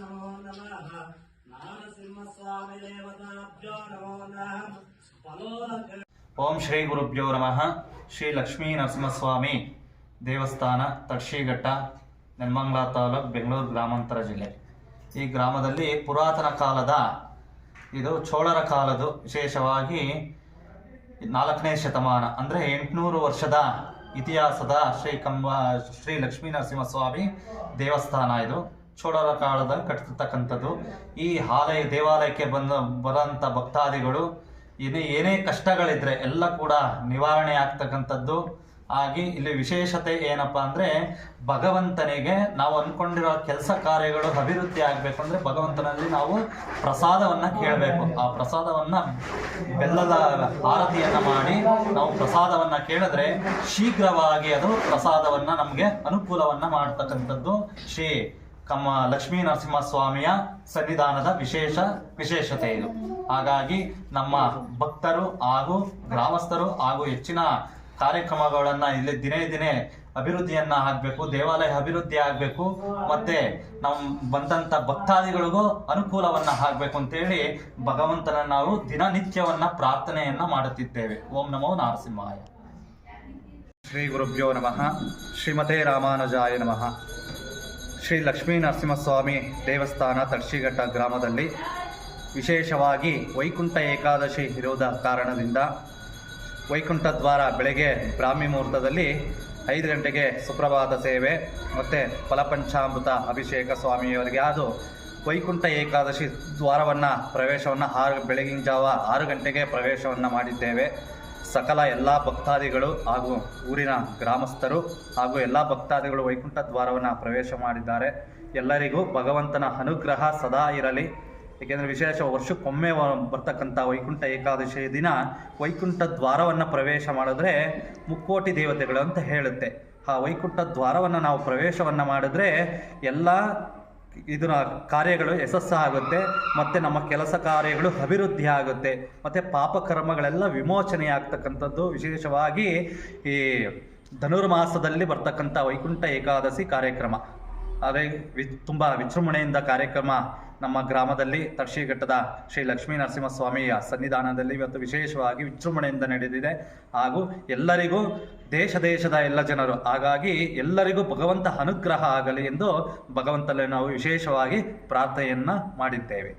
ನಮೋ ಓಂ ಶ್ರೀ ಗುರುಭ್ಯೋ ನಮಃ ಶ್ರೀ ಲಕ್ಷ್ಮೀ ನರಸಿಂಹಸ್ವಾಮಿ ದೇವಸ್ಥಾನ ತಡ್ಶಿಘಟ್ಟ ನೆಲಮಂಗಲ ತಾಲೂಕು ಬೆಂಗಳೂರು ಗ್ರಾಮಾಂತರ ಜಿಲ್ಲೆ. ಈ ಗ್ರಾಮದಲ್ಲಿ ಪುರಾತನ ಕಾಲದ ಇದು ಚೋಳರ ಕಾಲದ್ದು ವಿಶೇಷವಾಗಿ ನಾಲ್ಕನೇ ಶತಮಾನ, ಅಂದರೆ ಎಂಟುನೂರು ವರ್ಷದ ಇತಿಹಾಸದ ಶ್ರೀ ಕಂಬ, ಶ್ರೀ ಲಕ್ಷ್ಮೀ ನರಸಿಂಹಸ್ವಾಮಿ ದೇವಸ್ಥಾನ ಇದು. ಚೋಳರ ಕಾಲದಲ್ಲಿ ಕಟ್ಟಿರ್ತಕ್ಕಂಥದ್ದು. ಈ ಆಲಯ ದೇವಾಲಯಕ್ಕೆ ಬಂದ ಬರೋಂಥ ಭಕ್ತಾದಿಗಳು, ಇದು ಏನೇ ಕಷ್ಟಗಳಿದ್ರೆ ಎಲ್ಲ ಕೂಡ ನಿವಾರಣೆ ಆಗ್ತಕ್ಕಂಥದ್ದು. ಆಗಿ ಇಲ್ಲಿ ವಿಶೇಷತೆ ಏನಪ್ಪಾ ಅಂದ್ರೆ ಭಗವಂತನಿಗೆ ನಾವು ಅನ್ಕೊಂಡಿರೋ ಕೆಲಸ ಕಾರ್ಯಗಳು ಅಭಿವೃದ್ಧಿ ಆಗ್ಬೇಕು ಅಂದ್ರೆ ಭಗವಂತನಲ್ಲಿ ನಾವು ಪ್ರಸಾದವನ್ನ ಕೇಳಬೇಕು. ಆ ಪ್ರಸಾದವನ್ನ ಬೆಲ್ಲದ ಆರತಿಯನ್ನ ಮಾಡಿ ನಾವು ಪ್ರಸಾದವನ್ನ ಕೇಳಿದ್ರೆ ಶೀಘ್ರವಾಗಿ ಅದು ಪ್ರಸಾದವನ್ನ ನಮಗೆ ಅನುಕೂಲವನ್ನ ಮಾಡ್ತಕ್ಕಂಥದ್ದು ಶ್ರೀ ಕಮ್ಮ ಲಕ್ಷ್ಮೀ ನರಸಿಂಹಸ್ವಾಮಿಯ ಸನ್ನಿಧಾನದ ವಿಶೇಷ ವಿಶೇಷತೆ ಇದು. ಹಾಗಾಗಿ ನಮ್ಮ ಭಕ್ತರು ಹಾಗೂ ಗ್ರಾಮಸ್ಥರು ಹಾಗೂ ಹೆಚ್ಚಿನ ಕಾರ್ಯಕ್ರಮಗಳನ್ನ ಇಲ್ಲಿ ದಿನೇ ದಿನೇ ಅಭಿವೃದ್ಧಿಯನ್ನ ಆಗ್ಬೇಕು, ದೇವಾಲಯ ಅಭಿವೃದ್ಧಿ ಆಗ್ಬೇಕು, ಮತ್ತೆ ನಮ್ ಬಂದಂತ ಭಕ್ತಾದಿಗಳಿಗೂ ಅನುಕೂಲವನ್ನ ಆಗ್ಬೇಕು ಅಂತೇಳಿ ಭಗವಂತನ ನಾವು ದಿನನಿತ್ಯವನ್ನ ಪ್ರಾರ್ಥನೆಯನ್ನ ಮಾಡುತ್ತಿದ್ದೇವೆ. ಓಂ ನಮೋ ನಾರಸಿಂಹಾಯ. ಶ್ರೀ ಗುರುಭ್ಯೋ ನಮಃ. ಶ್ರೀಮತೆ ರಾಮಾನುಜಾಯ ನಮಃ. ಶ್ರೀ ಲಕ್ಷ್ಮೀ ನರಸಿಂಹಸ್ವಾಮಿ ದೇವಸ್ಥಾನ ತಡ್ಶಿಘಟ್ಟ ಗ್ರಾಮದಲ್ಲಿ ವಿಶೇಷವಾಗಿ ವೈಕುಂಠ ಏಕಾದಶಿ ಇರುವುದ ಕಾರಣದಿಂದ ವೈಕುಂಠ ದ್ವಾರ ಬೆಳಗ್ಗೆ ಬ್ರಾಹ್ಮಿ ಮುಹೂರ್ತದಲ್ಲಿ ಐದು ಗಂಟೆಗೆ ಸುಪ್ರಭಾತ ಸೇವೆ ಮತ್ತು ಫಲಪಂಚಾಮೃತ ಅಭಿಷೇಕ ಸ್ವಾಮಿಯವರಿಗೆ. ಅದು ವೈಕುಂಠ ಏಕಾದಶಿ ದ್ವಾರವನ್ನು ಪ್ರವೇಶವನ್ನು ಆರು ಬೆಳಗಿನ ಜಾವ ಆರು ಗಂಟೆಗೆ ಪ್ರವೇಶವನ್ನು ಮಾಡಿದ್ದೇವೆ. ಸಕಲ ಎಲ್ಲ ಭಕ್ತಾದಿಗಳು ಹಾಗೂ ಊರಿನ ಗ್ರಾಮಸ್ಥರು ಹಾಗೂ ಎಲ್ಲ ಭಕ್ತಾದಿಗಳು ವೈಕುಂಠ ದ್ವಾರವನ್ನು ಪ್ರವೇಶ ಮಾಡಿದ್ದಾರೆ. ಎಲ್ಲರಿಗೂ ಭಗವಂತನ ಅನುಗ್ರಹ ಸದಾ ಇರಲಿ. ಏಕೆಂದರೆ ವಿಶೇಷ ವರ್ಷಕ್ಕೊಮ್ಮೆ ಬರ್ತಕ್ಕಂಥ ವೈಕುಂಠ ಏಕಾದಶಿ ದಿನ ವೈಕುಂಠ ದ್ವಾರವನ್ನು ಪ್ರವೇಶ ಮಾಡಿದ್ರೆ ಮುಕ್ಕೋಟಿ ದೇವತೆಗಳು ಅಂತ ಹೇಳುತ್ತೆ. ಆ ವೈಕುಂಠ ದ್ವಾರವನ್ನು ನಾವು ಪ್ರವೇಶವನ್ನು ಮಾಡಿದ್ರೆ ಎಲ್ಲ ಇದರ ಕಾರ್ಯಗಳು ಯಶಸ್ಸು ಆಗುತ್ತೆ ಮತ್ತು ನಮ್ಮ ಕೆಲಸ ಕಾರ್ಯಗಳು ಅಭಿವೃದ್ಧಿ ಆಗುತ್ತೆ, ಮತ್ತು ಪಾಪಕರ್ಮಗಳೆಲ್ಲ ವಿಮೋಚನೆ ಆಗ್ತಕ್ಕಂಥದ್ದು. ವಿಶೇಷವಾಗಿ ಈ ಧನುರ್ಮಾಸದಲ್ಲಿ ಬರ್ತಕ್ಕಂಥ ವೈಕುಂಠ ಏಕಾದಶಿ ಕಾರ್ಯಕ್ರಮ. ಅದೇ ವಿ, ತುಂಬ ವಿಜೃಂಭಣೆಯಿಂದ ಕಾರ್ಯಕ್ರಮ ನಮ್ಮ ಗ್ರಾಮದಲ್ಲಿ ತರ್ಶಿಘಟ್ಟದ ಶ್ರೀ ಲಕ್ಷ್ಮೀ ನರಸಿಂಹಸ್ವಾಮಿಯ ಸನ್ನಿಧಾನದಲ್ಲಿ ಇವತ್ತು ವಿಶೇಷವಾಗಿ ವಿಜೃಂಭಣೆಯಿಂದ ನಡೆದಿದೆ. ಹಾಗೂ ಎಲ್ಲರಿಗೂ ದೇಶ ದೇಶದ ಎಲ್ಲ ಜನರು, ಹಾಗಾಗಿ ಎಲ್ಲರಿಗೂ ಭಗವಂತ ಅನುಗ್ರಹ ಆಗಲಿ ಎಂದು ಭಗವಂತಲ್ಲಿ ನಾವು ವಿಶೇಷವಾಗಿ ಪ್ರಾರ್ಥನೆಯನ್ನ ಮಾಡಿದ್ದೇವೆ.